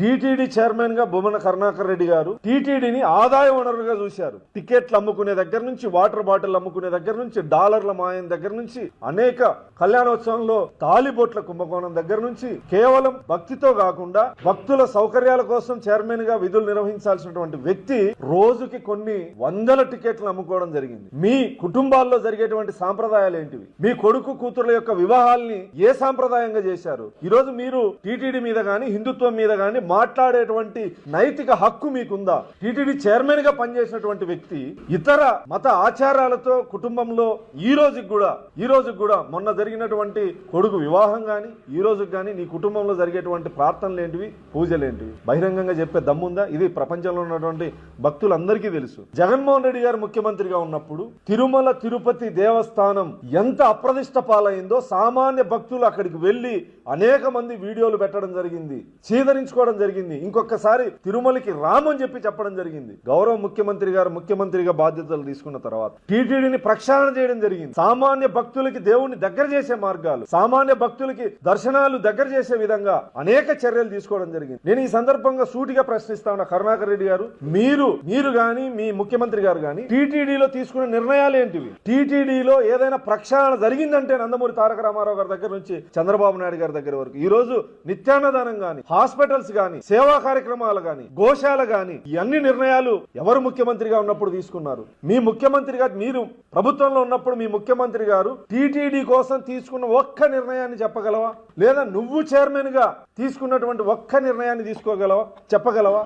TTD చైర్మన్గా బొమ్మన కరుణాకర్ రెడ్డి గారు టీటీడీని ఆదాయ వనరుగా చూశారు. టికెట్లు అమ్ముకునే దగ్గర నుంచి వాటర్ బాటిల్ అమ్ముకునే దగ్గర నుంచి డాలర్ల మాయం దగ్గర నుంచి అనేక కళ్యాణోత్సవంలో తాలిబొట్ల కుంభకోణం దగ్గర నుంచి కేవలం భక్తితో కాకుండా భక్తుల సౌకర్యాల కోసం చైర్మన్గా విధులు నిర్వహించాల్సినటువంటి వ్యక్తి రోజుకి కొన్ని వందల టికెట్లు అమ్ముకోవడం జరిగింది. మీ కుటుంబాల్లో జరిగేటువంటి సాంప్రదాయాలు ఏంటివి? మీ కొడుకు కూతురుల యొక్క వివాహాల్ని ఏ సాంప్రదాయంగా చేశారు? ఈరోజు మీరు టీటీడీ మీద కానీ హిందుత్వం మీద కానీ మాట్లాడేటువంటి నైతిక హక్కు మీకుందా? టీటీడీ చైర్మన్గా పనిచేసినటువంటి వ్యక్తి ఇతర మత ఆచారాలతో కుటుంబంలో ఈ రోజుకి కూడా ఈ రోజుకి కూడా మొన్న జరిగినటువంటి కొడుకు వివాహం గాని ఈ రోజుకి గాని నీ కుటుంబంలో జరిగేటువంటి ప్రార్థనలు ఏంటివి? పూజలు ఏంటివి? బహిరంగంగా చెప్పే దమ్ముందా? ఇది ప్రపంచంలో ఉన్నటువంటి భక్తులందరికీ తెలుసు. జగన్మోహన్ రెడ్డి గారు ముఖ్యమంత్రిగా ఉన్నప్పుడు తిరుమల తిరుపతి దేవస్థానం ఎంత అప్రదిష్ట పాలైందో సామాన్య భక్తులు అక్కడికి వెళ్ళి అనేక మంది వీడియోలు పెట్టడం జరిగింది. చీదరించుకోవడం జరిగింది. ఇంకొకసారి తిరుమలకి రామని చెప్పి చెప్పడం జరిగింది. గౌరవ ముఖ్యమంత్రి గారు ముఖ్యమంత్రిగా బాధ్యతలు తీసుకున్న తర్వాత టీటీడీని ప్రక్షాళన చేయడం జరిగింది. సామాన్య భక్తులకి దేవుణ్ణి దగ్గర చేసే మార్గాలు సామాన్య భక్తులకి దర్శనాలు దగ్గర చేసే విధంగా అనేక చర్యలు తీసుకోవడం జరిగింది. నేను ఈ సందర్భంగా సూటిగా ప్రశ్నిస్తా ఉన్నా కరుణాకర్ రెడ్డి గారు. మీరు మీరు గాని మీ ముఖ్యమంత్రి గారు గాని టీటీడీలో తీసుకున్న నిర్ణయాలు ఏంటివి? టీటీడీలో ఏదైనా ప్రక్షాళన జరిగిందంటే నందమూరి తారక రామారావు గారి దగ్గర నుంచి చంద్రబాబు నాయుడు గారి దగ్గర వరకు. ఈ రోజు నిత్యాన్నదానం గాని హాస్పిటల్స్ గాని సేవా కార్యక్రమాలు గాని గోశాల గాని ఈ అన్ని నిర్ణయాలు ఎవరు ముఖ్యమంత్రిగా ఉన్నప్పుడు తీసుకున్నారు? మీ ముఖ్యమంత్రి గారు మీరు ప్రభుత్వంలో ఉన్నప్పుడు మీ ముఖ్యమంత్రి గారు టీటీడీ కోసం తీసుకున్న ఒక్క నిర్ణయాన్ని చెప్పగలవా? లేదా నువ్వు చైర్మన్గా తీసుకున్నటువంటి ఒక్క నిర్ణయాన్ని తీసుకోగలవా? చెప్పగలవా?